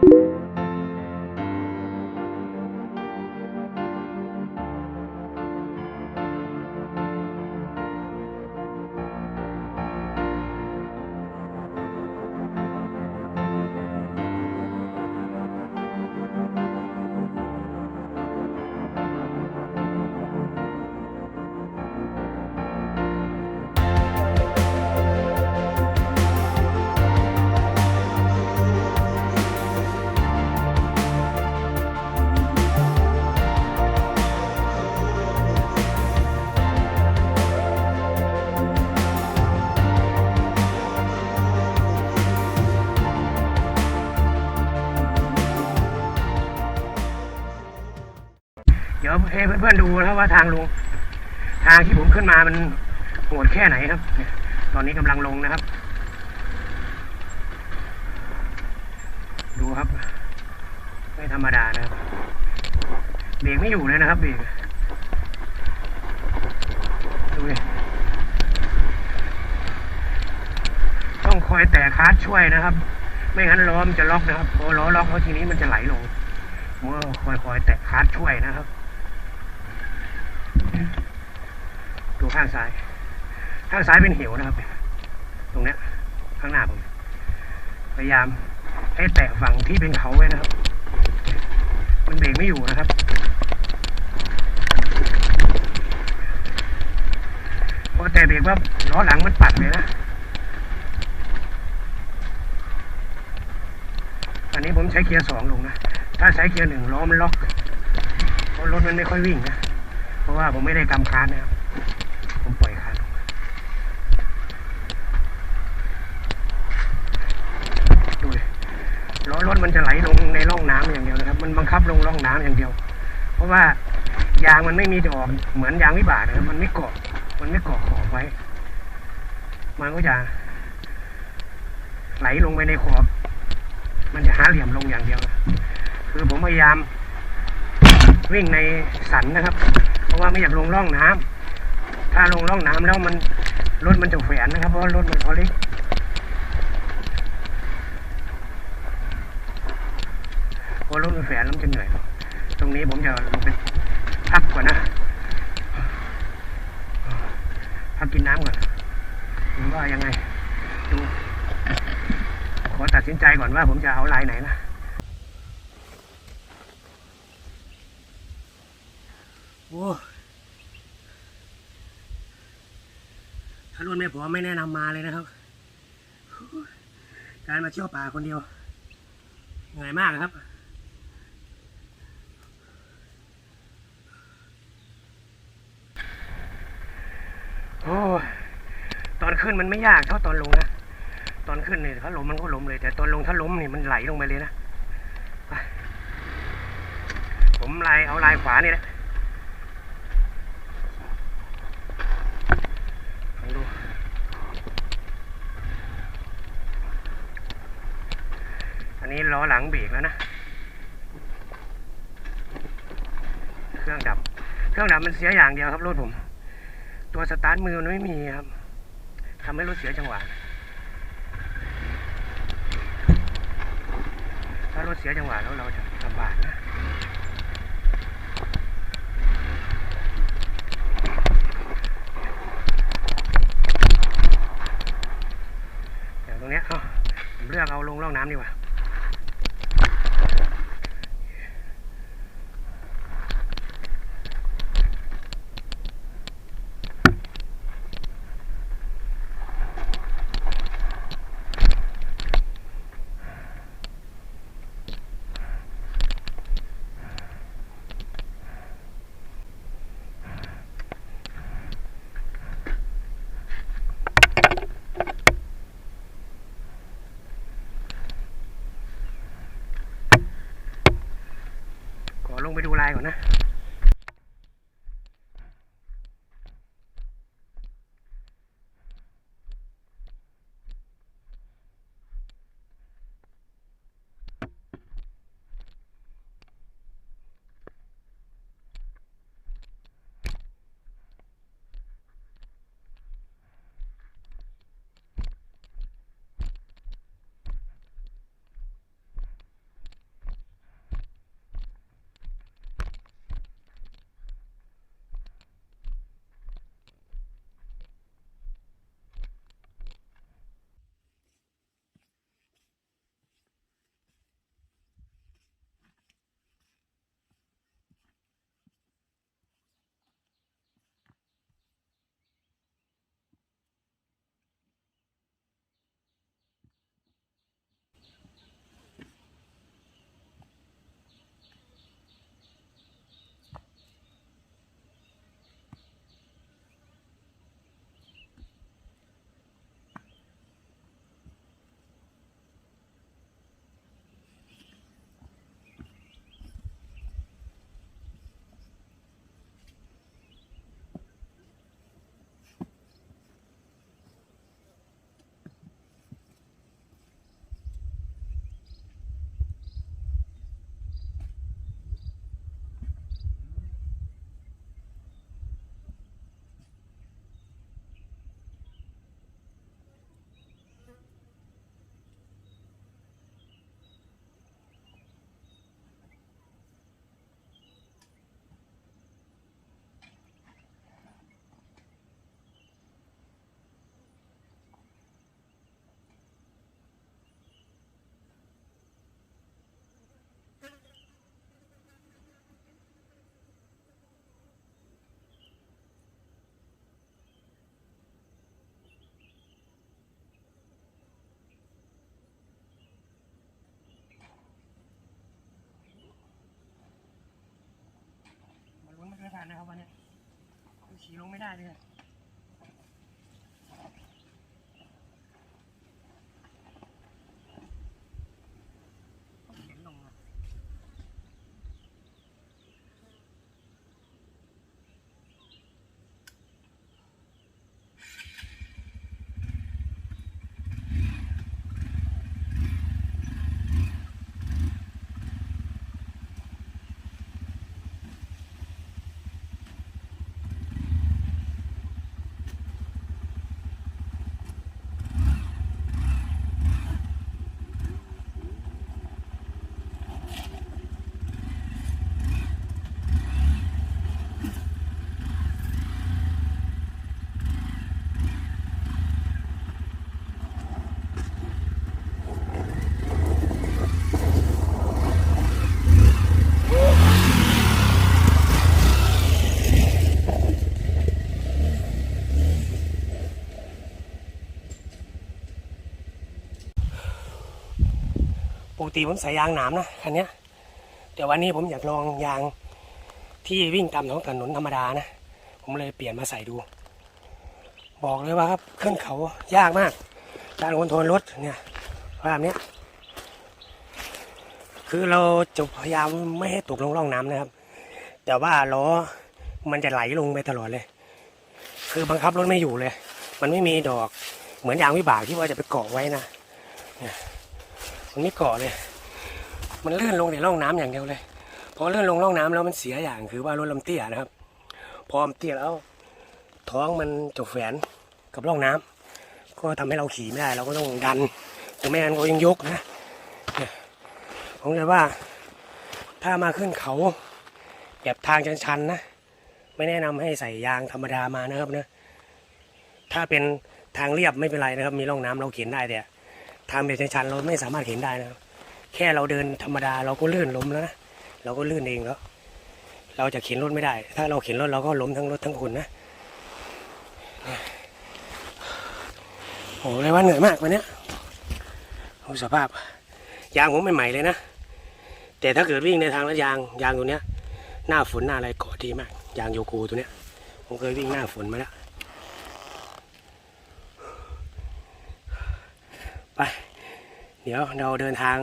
เเพื่อนๆดูนะครับว่าทางลง ทางที่ผมขึ้นมามันโหดแค่ไหนครับ ตอนนี้กำลังลงนะครับ ดูครับ ไม่ธรรมดานะครับ เบรกไม่อยู่เลยนะครับเบรกดูดิต้องคอยแตะคลัตช์ช่วยนะครับ ไม่งั้นล้อมนจะล็อกนะครับพอล้อล็อกแล้วทีนี้มันจะไหลลงเมื่อคอยคอยแตะคลัตช์ช่วยนะครับ ดูข้างซ้าย ข้างซ้ายเป็นเหวนะครับ ตรงเนี้ยข้างหน้าผม พยายามให้แตะฝั่งที่เป็นเขาไว้นะครับ มันเบรกไม่อยู่นะครับ พอแต่เบรกว่าล้อหลังมันปัดเลยนะ อันนี้ผมใช้เกียร์สองลงนะ ถ้าใช้เกียร์หนึ่งล้อมันล็อกเพราะรถมันไม่ค่อยวิ่งนะ เพราะว่าผมไม่ได้กำคาร์ดนะครับ ผมปล่อยคาร์ดลงมาดูดิล้อ รถมันจะไหลลงในร่องน้ำอย่างเดียวนะครับ มันบังคับลงร่องน้ำอย่างเดียว เพราะว่ายางมันไม่มีดอกเหมือนยางวิบากนะครับ มันไม่เกาะ มันไม่เกาะขอบไว้ มันก็จะไหลลงไปในขอบ มันจะหาเหลี่ยมลงอย่างเดียว คือผมพยายามวิ่งในสันนะครับ เพราะว่าไม่อยากลงร่องน้ำถ้าลงร่องน้ำแล้วมันรถมันจะแฝนนะครับ เพราะรถมันพอเล็ก พอรถมันแฝนแล้วมันจะเหนื่อย ตรงนี้ผมจะลงไปพักก่อนนะ พักกินน้ำก่อนหรือว่ายังไง ดู ขอตัดสินใจก่อนว่าผมจะเอาลายไหนนะโอ้ถ้ารุ่นไม่พอไม่แนะนำมาเลยนะครับ การมาเที่ยวป่าคนเดียว เหนื่อยมากครับ โอ้ยตอน ขึ้นมันไม่ยากเท่าตอนลงนะ ตอนขึ้นเนี่ยถ้าล้มมันก็ล้มเลย แต่ตอนลงถ้าล้มนี่มันไหลลงไปเลยนะ ผมลายเอาลายขวานี่แหละลองดู อันนี้ล้อหลังเบรกแล้วนะ เครื่องดับ เครื่องดับมันเสียอย่างเดียวครับรถผม ตัวสตาร์ทมือมันไม่มีครับ ทำให้รถเสียจังหวะ ถ้ารถเสียจังหวะแล้วเราจะลำบากนะอย่างตรงเนี้ยเอาเลือกเอาลงร่องน้ำดีกว่า ขอ ลงไปดูลายก่อนนะ เคยผ่านนะครับวันนี้ขี่ลงไม่ได้เลย กติผมใส่ยางหนามนะคันนี้แต่วันนี้ผมอยากลองยางที่วิ่งตามท้องถนนธรรมดานะ ผมเลยเปลี่ยนมาใส่ดู บอกเลยว่าครับขึ้นเขายากมาก การคอนโทรลรถเนี่ยแบบเนี้ยคือเราจะพยายามไม่ให้ตกลงร่องน้ำนะครับ แต่ว่าล้อมันจะไหลลงไปตลอดเลย คือบังคับรถไม่อยู่เลย มันไม่มีดอกเหมือนยางวิบากที่ว่าจะไปเกาะไว้นะ มันไม่เกาะเลย มันเลื่อนลงแต่ร่องน้ำอย่างเดียวเลยพอเลื่อนลงร่องน้ำแล้วมันเสียอย่างคือว่ารถลำเตี้ยนะครับ พอลำเตี้ยแล้ว ท้องมันจบแฝนกับร่องน้ำก็ทำให้เราขี่ไม่ได้ เราก็ต้องดันหรือไม่งั้นก็ยังยกนะผมเลยว่า ถ้ามาขึ้นเขาแบบทางชันๆนะไม่แนะนำให้ใส่ยางธรรมดามานะครับนะถ้าเป็นทางเรียบไม่เป็นไรนะครับ มีร่องน้ำเราเข็นได้แต่ ทางแบบชันๆเราไม่สามารถเข็นได้นะแค่เราเดินธรรมดาเราก็ลื่นล้มแล้วนะเราก็ลื่นเองแล้วเราจะเข็นรถไม่ได้ ถ้าเราเข็นรถเราก็ล้มทั้งรถทั้งคนนะโอ้เลยว่าเหนื่อยมากวันนี้โอ้สภาพ ยางผมใหม่ๆเลยนะ แต่ถ้าเกิดวิ่งในทางรถยางยางตัวเนี้ย หน้าฝนหน้าอะไรเกาะดีมาก ยางโยโกตัวเนี้ยผมเคยวิ่งหน้าฝนมาแล้ว ไป เดี๋ยวเราเดินทาง